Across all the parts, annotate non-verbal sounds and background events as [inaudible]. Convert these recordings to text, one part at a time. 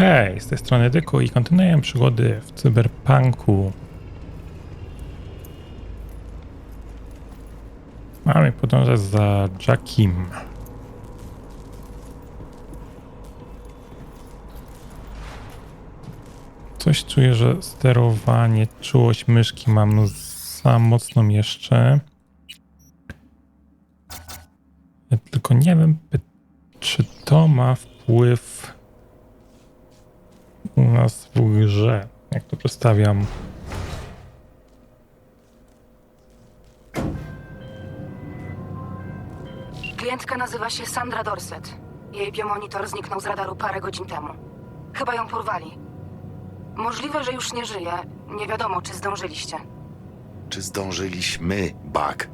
Hej, z tej strony Dyku i kontynuujemy przygody w cyberpunku. Mamy podążać za Jackiem. Coś czuję, że sterowanie, czułość myszki mam za mocną jeszcze. Ja tylko nie wiem, czy to ma wpływ nas w grze. Jak to przedstawiam? Klientka nazywa się Sandra Dorset. Jej biomonitor zniknął z radaru parę godzin temu. Chyba ją porwali. Możliwe, że już nie żyje. Nie wiadomo, czy zdążyliście. Czy zdążyliśmy, Bug?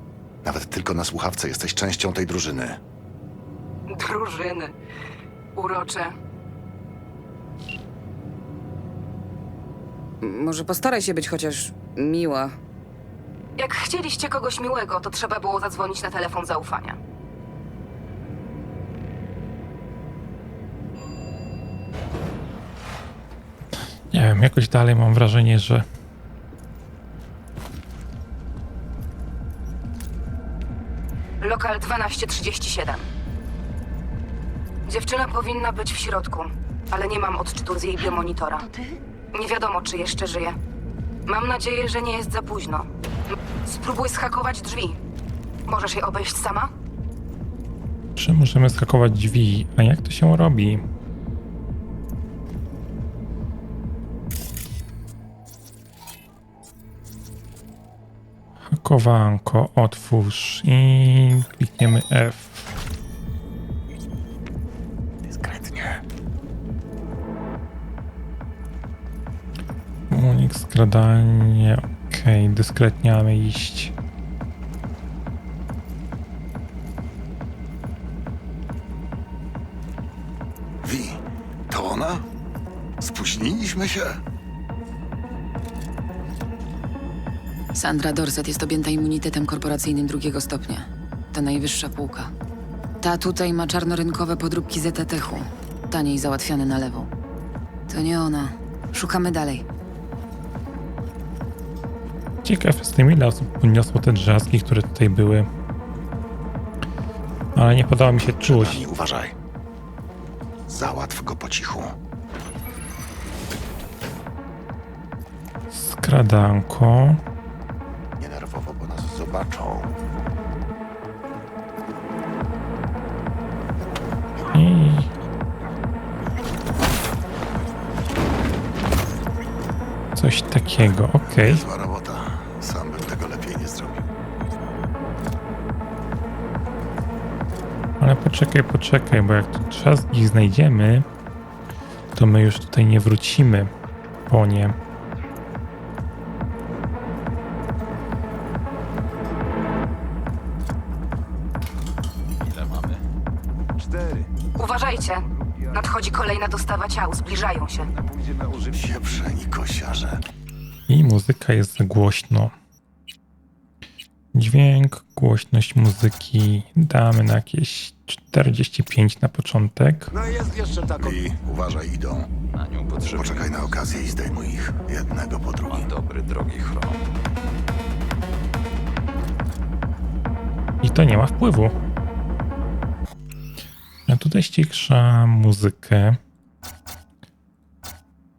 Nawet tylko na słuchawce jesteś częścią tej drużyny. Drużyny. Urocze. Może postaraj się być chociaż miła. Jak chcieliście kogoś miłego, to trzeba było zadzwonić na telefon zaufania. Nie wiem, jakoś dalej mam wrażenie, że Lokal 1237. Dziewczyna powinna być w środku, ale nie mam odczytu z jej biomonitora. Nie wiadomo, czy jeszcze żyje. Mam nadzieję, że nie jest za późno. Spróbuj schakować drzwi. Możesz je obejść sama? czy możemy skakować drzwi? A jak to się robi? Hakowanko, otwórz i klikniemy F. Unik, skradanie. Okej, dyskretnie mamy iść. Wi, to ona? Spóźniliśmy się? Sandra Dorset jest objęta immunitetem korporacyjnym drugiego stopnia. To najwyższa półka. Ta tutaj ma czarnorynkowe podróbki ZTH-u. Taniej załatwiane na lewo. To nie ona. Szukamy dalej. Ciekaw jestem, ile osób poniosło te drzazgi, które tutaj były. Ale nie podoba mi się czułość. Ani uważaj. Załatw go po cichu. Skradanko. Nie nerwowo, bo nas zobaczą. I... Coś takiego, okej. Zła poczekaj, poczekaj, bo jak tu drzazgi znajdziemy, to my już tutaj nie wrócimy po nie. Ile mamy? Cztery. Uważajcie. Nadchodzi kolejna dostawa ciał. Zbliżają się. Pójdziemy użyć kosiarze. I muzyka jest głośno. Dźwięk, głośność muzyki damy na jakieś 45 na początek. No jest jeszcze taką. Wi, uważaj, idą. Na nią potrzebuję. Poczekaj na okazję i zdejmuj ich. Jednego po drugim. Dobry, drogi chron. I to nie ma wpływu. Ja tutaj ściszam muzykę,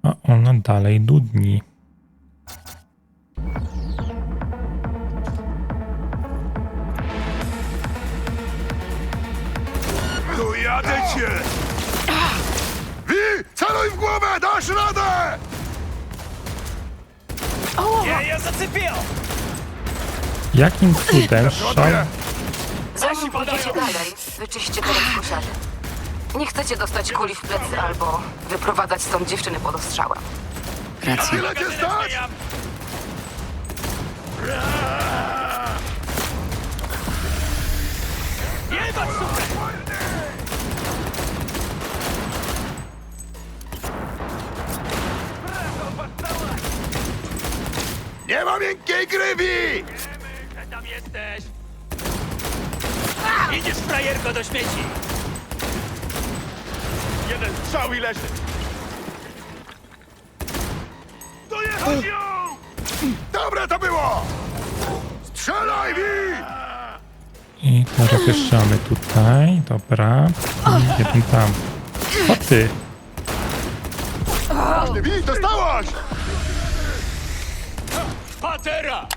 a ona dalej dudni. Cię! Wi, celuj w głowę! Dasz radę! Jakim cudem szal... Zanim pójdziecie dalej, wyczyście teren kosiarzy. Nie chcecie dostać kuli w plecy albo wyprowadzać stąd dziewczyny pod ostrzałem. Racja. Tyle cię stać? Nie ma miękkiej gry, Wi! Że tam jesteś! Idziesz, frajerko, do śmieci! Jeden strzał i leży. Dobre to było! Strzelaj mi! I teraz jeszcze mamy tutaj. Dobra. I jeden tam. O ty! Wi, dostałaś! Patera!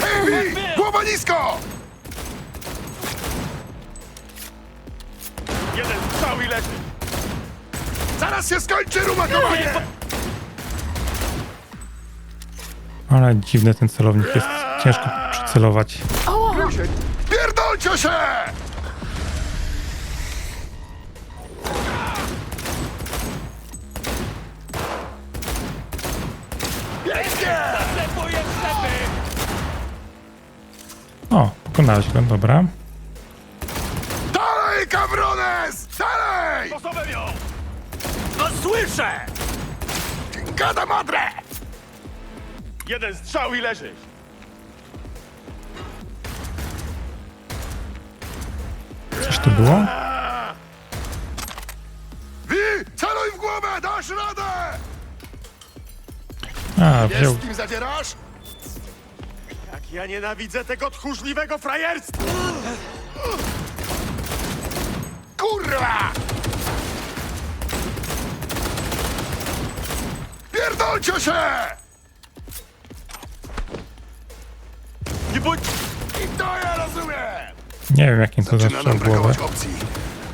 Hej, Wi! Głowa nisko! Jeden i leży! Zaraz się skończy rumakowanie! Ale dziwny ten celownik jest. Ciężko przycelować. Pierdolcie się! Zaklepuję sklepy! O, pokonałeś go, dobra. Dalej, cabrones! Dalej! Sposobem ją! No słyszę! Gada madre! Jeden strzał i leżysz! Coś tu było? Wi, celuj w głowę, dasz radę! A, wziął. z kim zadzierasz? Jak ja nienawidzę tego tchórzliwego frajerstwa! Kurwa! Pierdolcie się! Nie bądź... I to ja rozumiem! Nie wiem, jakim to Zaczyna nam głowę. brakować opcji.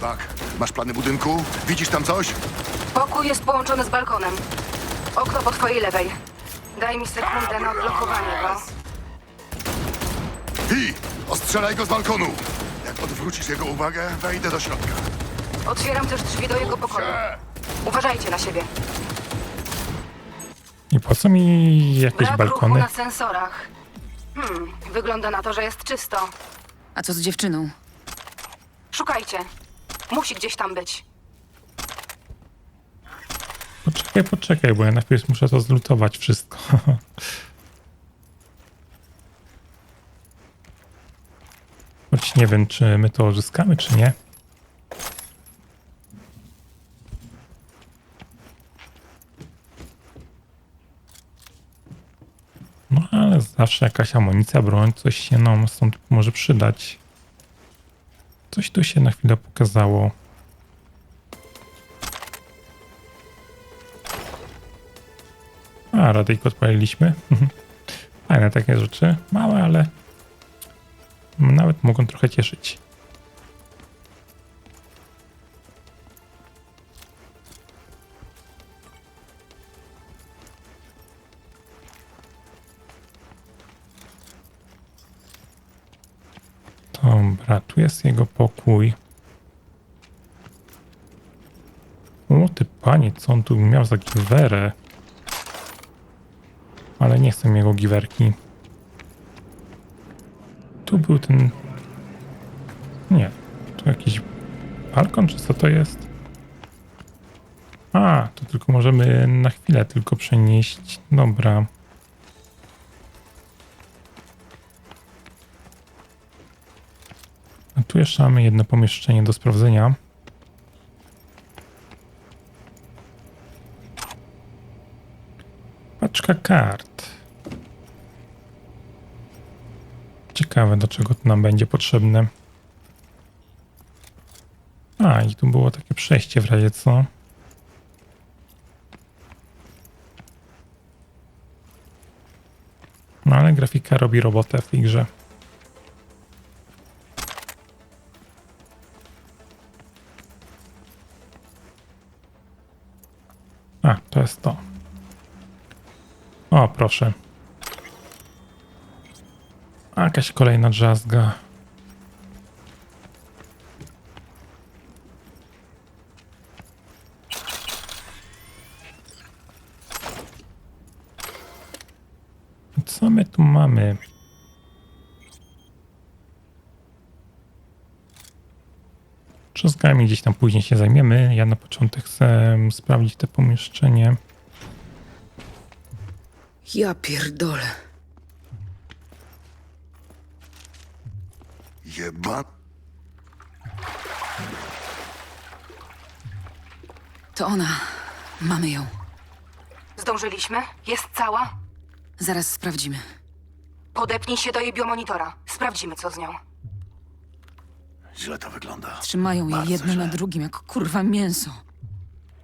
Bak, masz plany budynku? Widzisz tam coś? Pokój jest połączony z balkonem. Okno po twojej lewej. Daj mi sekundę na odblokowanie go. Wi, ostrzelaj go z balkonu. Jak odwrócisz jego uwagę, wejdę do środka. Otwieram też drzwi do jego pokoju. Uważajcie na siebie. I po co mi jakieś Brak ruchu balkony? na sensorach. Hmm, wygląda na to, że jest czysto. A co z dziewczyną? Szukajcie. Musi gdzieś tam być. Poczekaj, poczekaj, bo ja najpierw muszę to zlutować wszystko. [laughs] Choć nie wiem, czy my to uzyskamy, czy nie. No ale zawsze jakaś amunicja, broń, coś się nam stąd może przydać. Coś tu się na chwilę pokazało. A, radyjko odpaliliśmy. Fajne takie rzeczy. Małe, ale nawet mogą trochę cieszyć. Dobra, tu jest jego pokój. O ty panie, co on tu miał za giwerę? Nie chcę jego giwerki. Tu był ten... Nie. Tu jakiś balkon, czy co to jest? A, to tylko możemy na chwilę tylko przenieść. Dobra. A tu jeszcze mamy jedno pomieszczenie do sprawdzenia. Paczka kart. Ciekawe, do czego to nam będzie potrzebne. A, i tu było takie przejście w razie co. No ale grafika robi robotę w tej grze. A, to jest to. Proszę. A, jakaś kolejna drzazga. Co my tu mamy? Drzazgami gdzieś tam później się zajmiemy. Ja na początek chcę sprawdzić te pomieszczenie. Ja pierdolę. Jeba... To ona. Mamy ją. Zdążyliśmy? Jest cała? Zaraz sprawdzimy. Podepnij się do jej biomonitora. Sprawdzimy, co z nią. Źle to wygląda. Trzymają je Bardzo jedno źle. na drugim, jak kurwa mięso.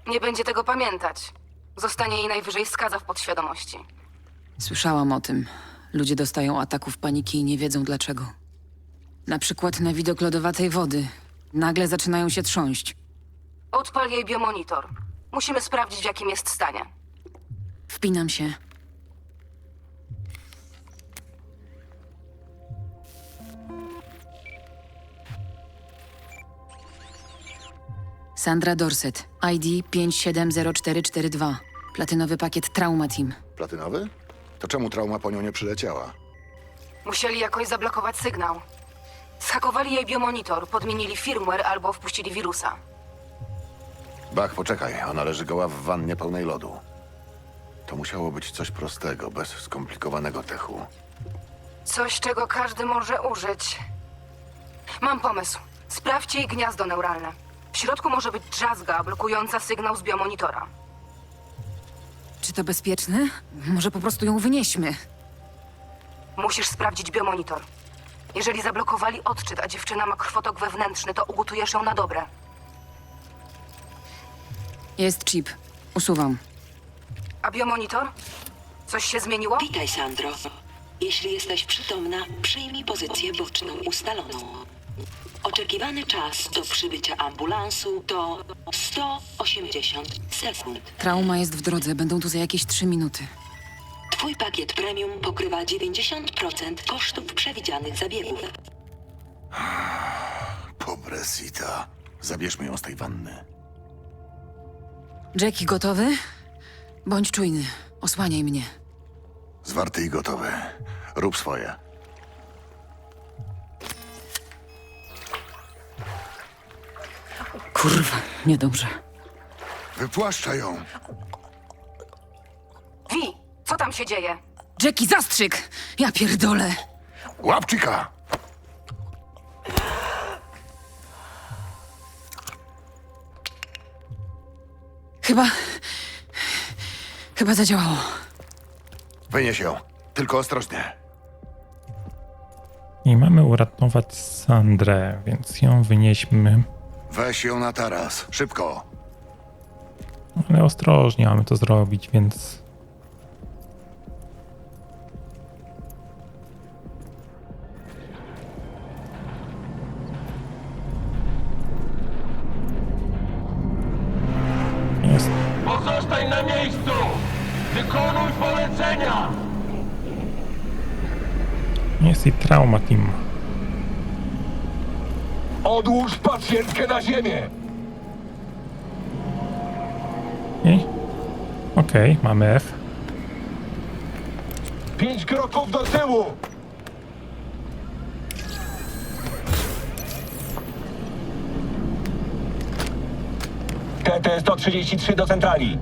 Nie będzie tego pamiętać. Zostanie jej najwyżej skaza w podświadomości. Słyszałam o tym. Ludzie dostają ataków paniki i nie wiedzą dlaczego. Na przykład na widok lodowatej wody. Nagle zaczynają się trząść. Odpal jej biomonitor. Musimy sprawdzić, w jakim jest stanie. Wpinam się. Sandra Dorset, ID 570442. Platynowy pakiet Trauma Team. Platynowy? To czemu trauma po nią nie przyleciała? Musieli jakoś zablokować sygnał. Zhakowali jej biomonitor, podmienili firmware albo wpuścili wirusa. Bach, poczekaj, ona leży goła w wannie pełnej lodu. To musiało być coś prostego, bez skomplikowanego techu. Coś, czego każdy może użyć. Mam pomysł. Sprawdźcie jej gniazdo neuralne. W środku może być drzazga blokująca sygnał z biomonitora. Czy to bezpieczne? Może po prostu ją wynieśmy. Musisz sprawdzić biomonitor. Jeżeli zablokowali odczyt, a dziewczyna ma krwotok wewnętrzny, to ugotujesz ją na dobre. Jest chip. Usuwam. A biomonitor? Coś się zmieniło? Witaj, Sandro. Jeśli jesteś przytomna, przyjmij pozycję boczną ustaloną. Oczekiwany czas do przybycia ambulansu to 180 sekund. Trauma jest w drodze. Będą tu za jakieś trzy minuty. Twój pakiet premium pokrywa 90% kosztów przewidzianych zabiegów. [sighs] Pobresita. Zabierzmy ją z tej wanny. Jackie, gotowy? Bądź czujny. Osłaniaj mnie. Zwarty i gotowy. Rób swoje. Kurwa, niedobrze. Wypłaszcza ją. Wi, co tam się dzieje? Jackie, zastrzyk! Ja pierdolę! Łapczyka! Chyba... Chyba zadziałało. Wynieś ją. Tylko ostrożnie. I mamy uratować Sandrę, więc ją wynieśmy. Weź ją na taras. Szybko. Ale ostrożnie mamy to zrobić, więc jest Pozostań na miejscu! Wykonuj polecenia! jest i trauma team. Odłóż pacjentkę na ziemię! I okej, mamy F. Pięć kroków do tyłu! TT-133 do centrali.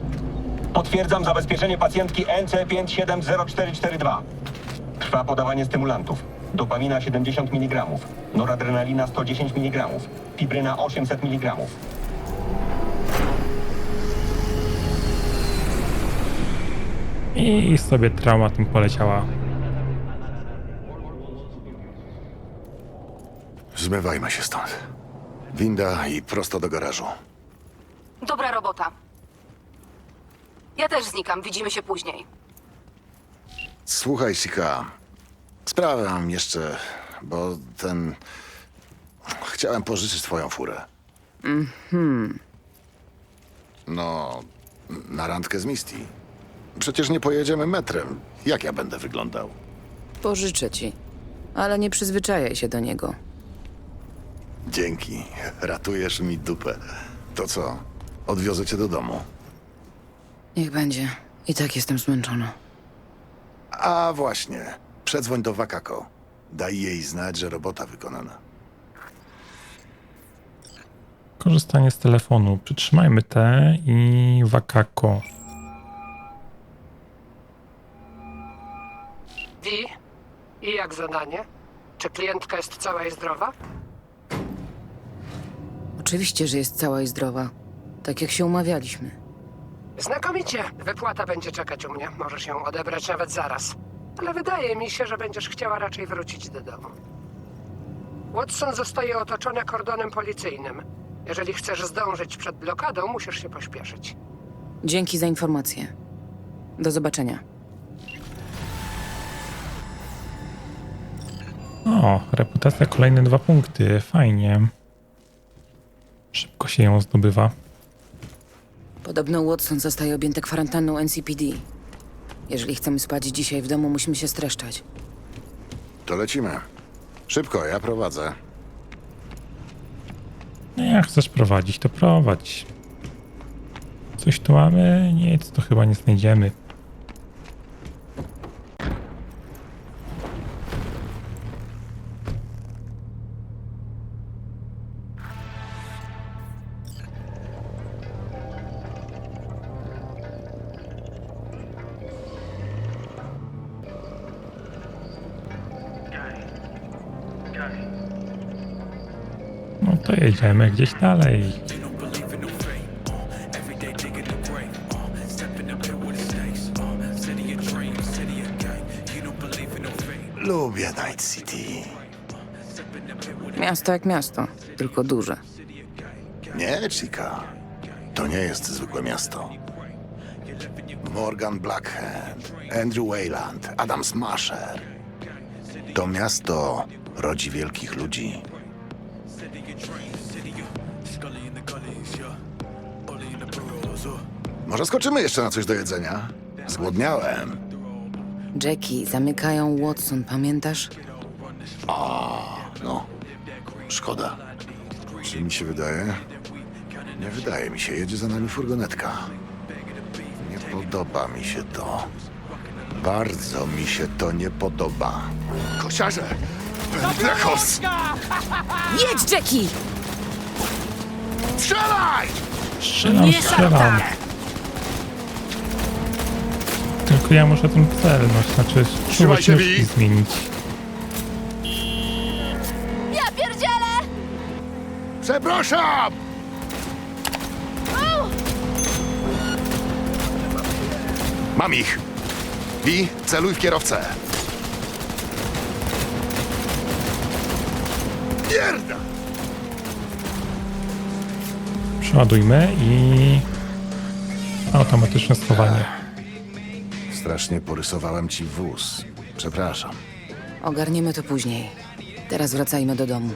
Potwierdzam zabezpieczenie pacjentki NC570442. Trwa podawanie stymulantów. Dopamina 70 mg, noradrenalina 110 mg, fibryna 800 mg. I sobie trauma team poleciała. Zmywajmy się stąd. Winda i prosto do garażu. Dobra robota. Ja też znikam, widzimy się później. Słuchaj, Sika. Sprawę mam jeszcze, bo ten... Chciałem pożyczyć twoją furę. Mhm. No, na randkę z Misty. Przecież nie pojedziemy metrem. Jak ja będę wyglądał? Pożyczę ci. Ale nie przyzwyczajaj się do niego. Dzięki. Ratujesz mi dupę. To co? Odwiozę cię do domu. Niech będzie. I tak jestem zmęczona. A właśnie. Przedzwoń do Wakako. Daj jej znać, że robota wykonana. Korzystanie z telefonu. Przytrzymajmy te i wakako. Di, i jak zadanie? Czy klientka jest cała i zdrowa? Oczywiście, że jest cała i zdrowa. Tak jak się umawialiśmy. Znakomicie. Wypłata będzie czekać u mnie. Możesz ją odebrać nawet zaraz. Ale wydaje mi się, że będziesz chciała raczej wrócić do domu. Watson zostaje otoczony kordonem policyjnym. Jeżeli chcesz zdążyć przed blokadą, musisz się pośpieszyć. Dzięki za informację. Do zobaczenia. O, reputacja kolejne dwa punkty. Fajnie. Szybko się ją zdobywa. Podobno Watson zostaje objęty kwarantanną NCPD. Jeżeli chcemy spać dzisiaj w domu, musimy się streszczać. To lecimy. Szybko, ja prowadzę. No jak chcesz prowadzić, to prowadź. Coś tu mamy? Nic, to chyba nie znajdziemy. To jedziemy gdzieś dalej. Lubię Night City. Miasto jak miasto, tylko duże. Nie, Chica. To nie jest zwykłe miasto. Morgan Blackhand, Andrew Wayland, Adam Smasher. To miasto rodzi wielkich ludzi. Może skoczymy jeszcze na coś do jedzenia? Zgłodniałem. Jackie, zamykają Watson, pamiętasz? No, szkoda. Czy mi się wydaje? Nie wydaje mi się. Jedzie za nami furgonetka. Nie podoba mi się to. Bardzo mi się to nie podoba. Kosiarze! Pętlekos! [laughs] Jedź, Jackie! Strzelaj! Strzelam, strzelam. Tylko ja muszę tą celność, znaczy Trzymaj się, nóżki Wi. zmienić. Przepraszam! Mam ich. I celuj w kierowcę. Mierda! Przeładujmy i automatyczne schowanie. Strasznie porysowałem ci wóz. Przepraszam. Ogarniemy to później. Teraz wracajmy do domu.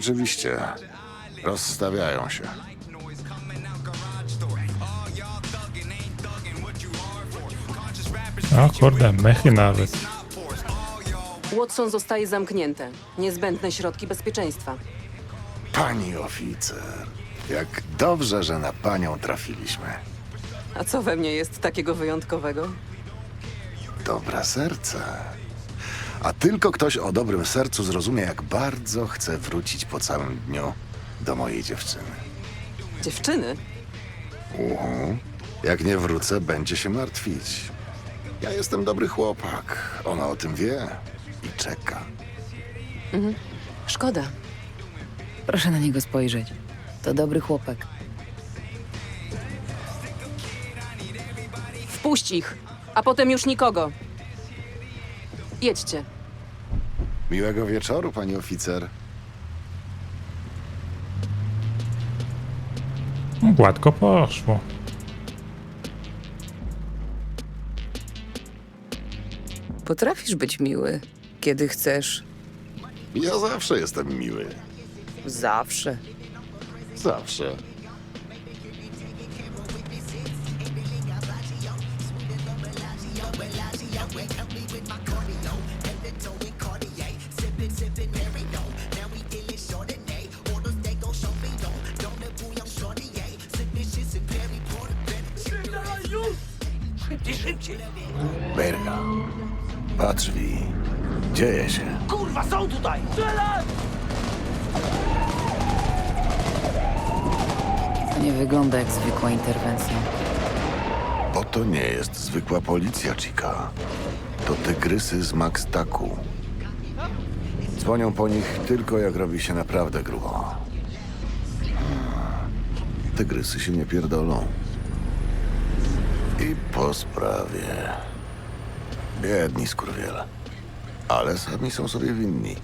Rzeczywiście. Rozstawiają się. O kurde, mechy nawet. Watson zostaje zamknięte. Niezbędne środki bezpieczeństwa. Pani oficer. Jak dobrze, że na panią trafiliśmy. A co we mnie jest takiego wyjątkowego? Dobre serce. A tylko ktoś o dobrym sercu zrozumie, jak bardzo chcę wrócić po całym dniu do mojej dziewczyny. Dziewczyny? Uhu. Jak nie wrócę, będzie się martwić. Ja jestem dobry chłopak. Ona o tym wie i czeka. Szkoda. Proszę na niego spojrzeć. To dobry chłopak. Wpuść ich, a potem już nikogo. Jedźcie. Miłego wieczoru, pani oficer. Gładko poszło. Potrafisz być miły, kiedy chcesz. Ja zawsze jestem miły. Zawsze. Zawsze. Berga. Patrz, Wi. Dzieje się. Kurwa, są tutaj! Strzelać! To nie wygląda jak zwykła interwencja. Bo to nie jest zwykła policja, Chica. To tygrysy z Max Taku. Dzwonią po nich tylko jak robi się naprawdę grubo. Tygrysy się nie pierdolą. I po sprawie. Biedni skurwiele. Ale sami są sobie winni.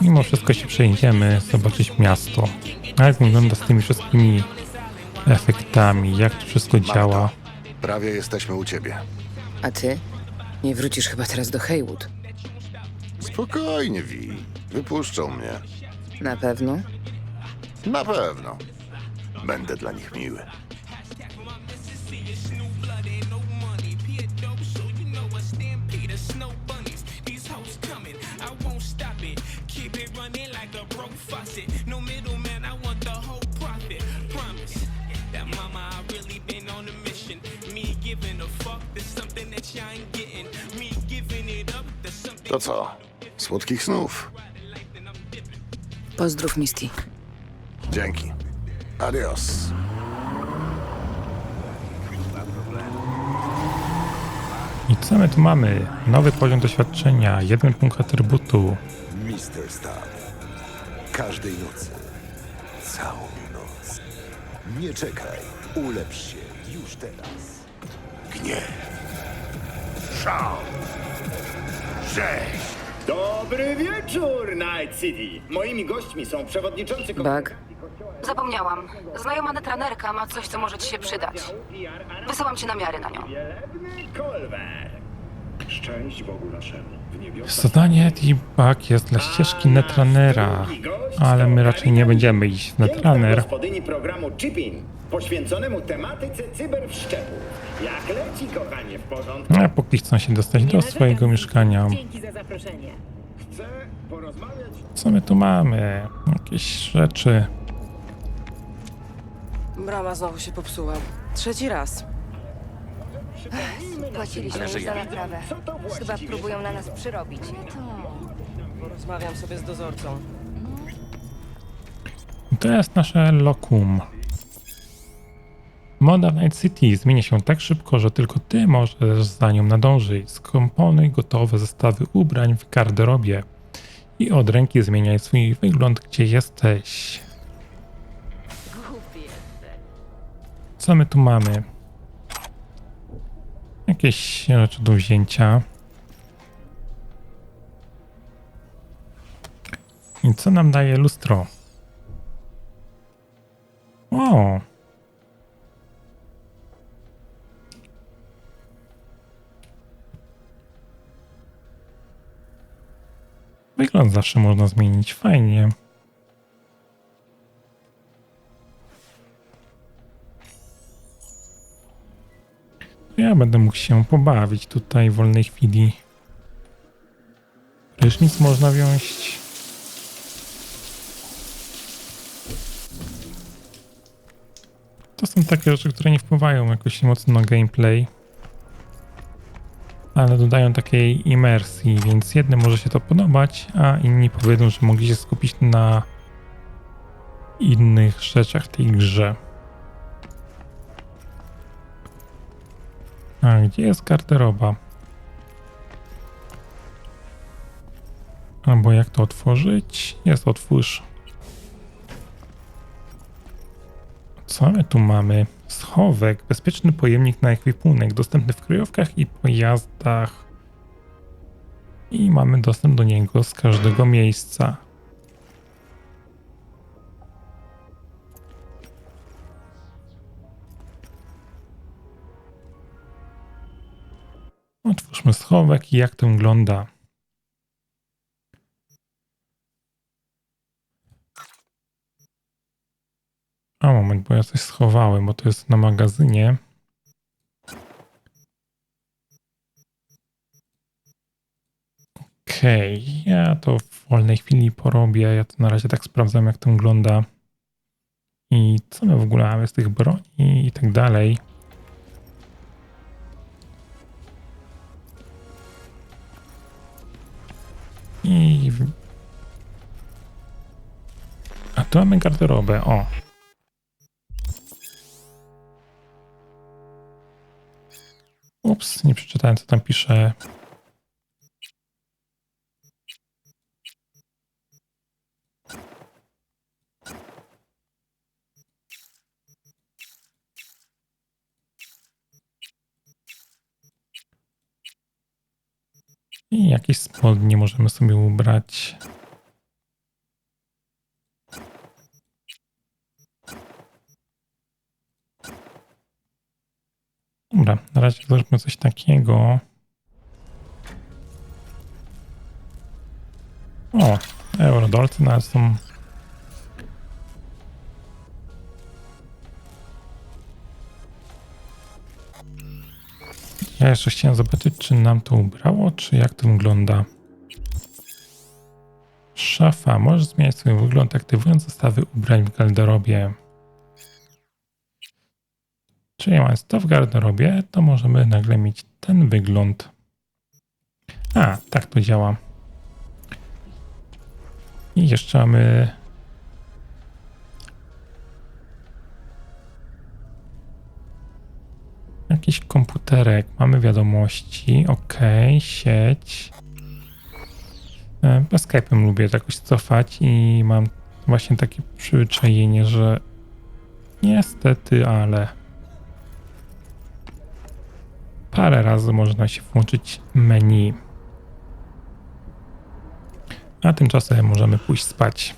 Mimo wszystko się przejdziemy, zobaczyć miasto. A jak wygląda z tymi wszystkimi efektami, jak to wszystko działa. Prawie jesteśmy u ciebie. A ty? Nie wrócisz chyba teraz do Haywood. Spokojnie, Wi. Wypuszczą mnie. Na pewno? Na pewno. Będę dla nich miły. To co? Słodkich snów. Pozdrów Misty. Dzięki. Adios. I co my tu mamy? Nowy poziom doświadczenia, jeden punkt atrybutu. Mister Stark. Każdej nocy. Całą noc. Nie czekaj. Ulepsz się już teraz. Gniew. Szał! Rzeź! Dobry wieczór, Night City! Moimi gośćmi są przewodniczący... Bug? Zapomniałam. Znajoma netranerka ma coś, co może ci się przydać. Wysyłam ci namiary na nią. Wielebny Kolwer. Szczęść Bogu naszemu. W niebiosach... Zadanie T-Bug jest dla ścieżki Netrunnera, ale my raczej nie będziemy iść w Netrunner. gospodyni programu Chipin, poświęconemu tematyce cyberszczepów. Jak leci, kochanie, w porządku? A póki chcą się dostać do swojego mieszkania. Dzięki za zaproszenie. Chcę porozmawiać... Co my tu mamy? Jakieś rzeczy. Brama znowu się popsuła. Trzeci raz. Płaciliśmy już za naprawę. Chyba próbują na nas przyrobić. Porozmawiam sobie z dozorcą. To jest nasze lokum. Moda w Night City zmienia się tak szybko, że tylko ty możesz za nią nadążyć. Skomponuj gotowe zestawy ubrań w garderobie i od ręki zmieniaj swój wygląd, gdzie jesteś. Co my tu mamy? Jakieś rzeczy do wzięcia. I co nam daje lustro? Zawsze można zmienić. Fajnie. Ja będę mógł się pobawić tutaj w wolnej chwili. Prysznic można wziąć. To są takie rzeczy, które nie wpływają jakoś mocno na gameplay. Ale dodają takiej imersji, więc jednym może się to podobać, a inni powiedzą, że mogli się skupić na innych rzeczach w tej grze. A gdzie jest garderoba? Albo jak to otworzyć? Jest otwórz. Co my tu mamy? Schowek, bezpieczny pojemnik na ekwipunek, dostępny w kryjówkach i pojazdach. I mamy dostęp do niego z każdego miejsca. Otwórzmy schowek i jak to wygląda. A moment, bo ja coś schowałem, bo to jest na magazynie. Okej, ja to w wolnej chwili porobię. Ja to na razie tak sprawdzam, jak to wygląda. I co my w ogóle mamy z tych broni i tak dalej. I... A tu mamy garderobę, o. Ups, nie przeczytałem, co tam pisze. I jakieś spodnie możemy sobie ubrać. Dobra, na razie zróbmy coś takiego. O, eurodolcy nas są. Ja jeszcze chciałem zobaczyć, czy nam to ubrało, czy jak to wygląda. Szafa. Możesz zmieniać swój wygląd, aktywując zestawy ubrań w garderobie. Czyli mając to w garderobie, to możemy nagle mieć ten wygląd. A, tak to działa. I jeszcze mamy Jakiś komputerek, mamy wiadomości, ok, sieć. Bez Skype'em lubię jakoś cofać i mam właśnie takie przyzwyczajenie, że niestety, ale parę razy można się włączyć menu. A tymczasem możemy pójść spać.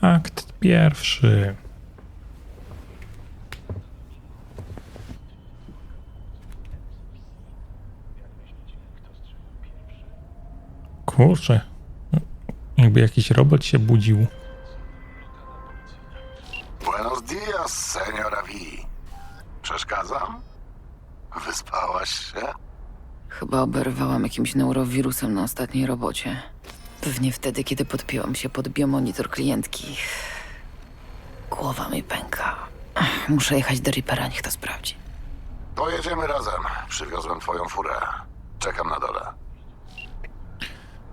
Akt pierwszy. Kurczę. Jakby jakiś robot się budził. Buenos dias, seniora V. Przeszkadzam? Wyspałaś się? Chyba oberwałam jakimś neurowirusem na ostatniej robocie. Pewnie wtedy, kiedy podpięłam się pod biomonitor klientki. Głowa mi pęka. Ach, Muszę jechać do Reapera, niech to sprawdzi. Pojedziemy razem. Przywiozłem twoją furę. Czekam na dole.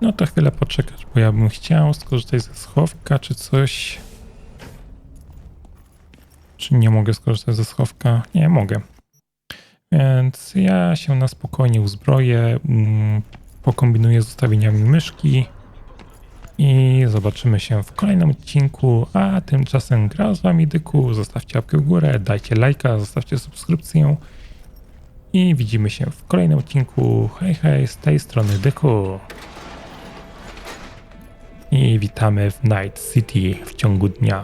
No to chwilę poczekać, bo ja bym chciał skorzystać ze schowka czy coś. Czy nie mogę skorzystać ze schowka? Nie mogę. Więc ja się na spokojnie uzbroję, mm, pokombinuję z ustawieniami myszki i zobaczymy się w kolejnym odcinku. A tymczasem gra z wami Dyku. Zostawcie łapkę w górę, dajcie lajka, zostawcie subskrypcję i widzimy się w kolejnym odcinku. Hej, hej, z tej strony Dyku. I witamy w Night City w ciągu dnia.